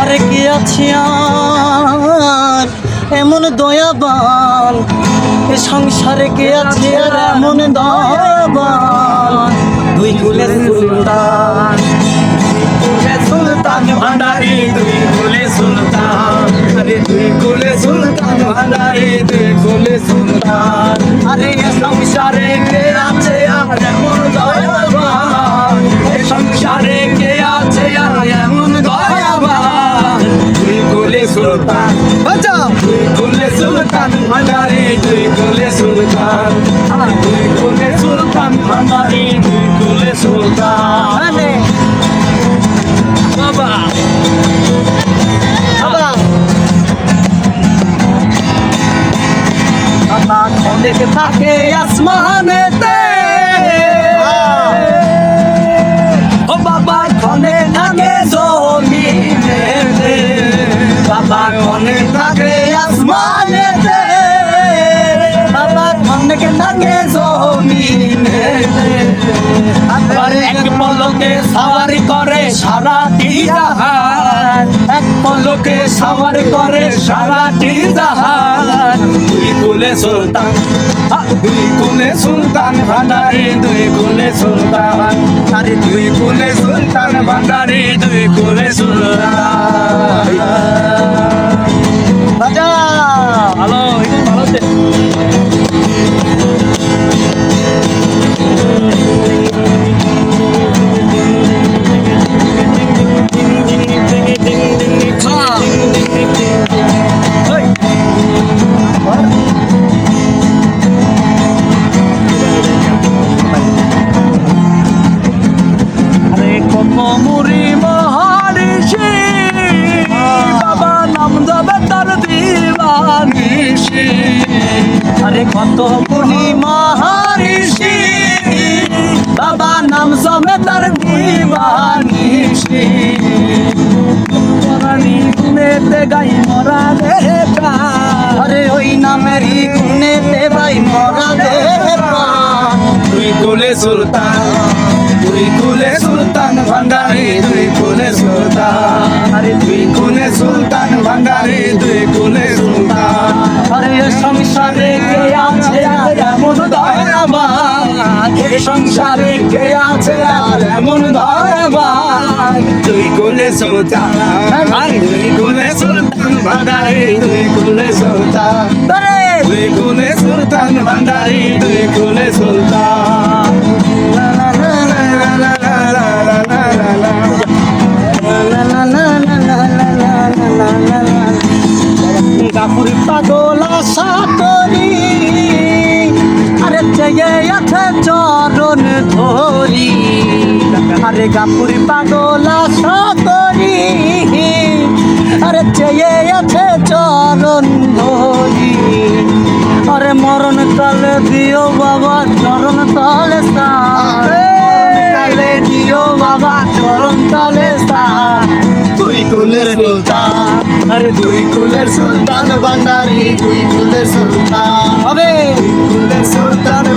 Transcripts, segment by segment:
আরে কি আছি আর? এমন দয়াবান। এ সংসারে কে আছে আর এমন দয়াবান? দুই কুলের সুলতান। সুলতান, ভান্ডারি দুই সুলতান। বাজাও। তুই খুললে সুলতান ভান্ডারি তুই খুললে সুলতান। তুই খুললে সুলতান ভান্ডারি তুই খুললে সুলতান। বাবা। বাবা। দেখে থাকে আসমানেতে। সারা জাহান, এক পলকে সাওয়ারি করে সারা জাহান। দুই কুলে সুলতান দুই কুলে সুলতান ভান্ডারে, দুই কুলে সুলতান, আরে দুই কুলে সুলতান ভান্ডারে, দুই কুলে সুলতান। দিবানিষি আরে কত মুনি মহারিষি। বাবা নাম যাবে তার গুণেতে গাই মরা রে। আরে ওই নামেরই গুণে দেবাই মরা দেবান দুই কুলে সুলতান সংসারে কে আছে এমন ধরমান সংসারে কে আছে এমন ধরমান তুই কোলে সোতা তুই কোলে সুলতান ভান্ডারি তুই কোলে সোতা তুই কোলে সুলতান ভান্ডারি তুই কোলে সুলতান। আছে চরণ ধরি। আরে গাফুর পাগল আশা আরে চেয়ে আছে চরণ ধরি। আরে মরণ কালে দিও বাবা চরণ তলে কালে দিও বাবা চরণ তলে দুই কুলের সুলতান আরে দুই কুলের সুলতান ভান্ডারি দুই কুলের সুলতান। হবে। কুলের সুলতান।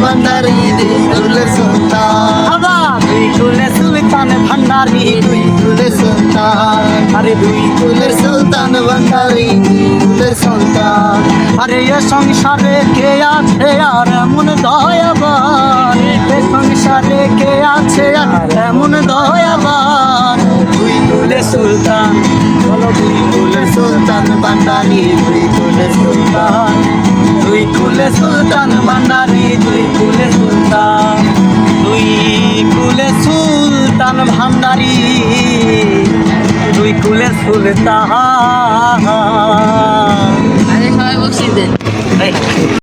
ভান্ডারি দুই কুলের সুলতান আবার দুই কুলে সুলতান ভান্ডারি দুই কুলের সুলতান আরে দুই কুলের সুলতান ভান্ডারি দুই কুলের সুলতান আরে এ সংসারে কে আছে আর এমন দয়াবান এ সংসারে কে আছে আর এমন দয়াবান দুই কুলের সুলতান বলো দুই কুলের সুলতান ভান্ডারি দুই কুলের সুলতান। পারি দুই কুলে ফুলে তাহা।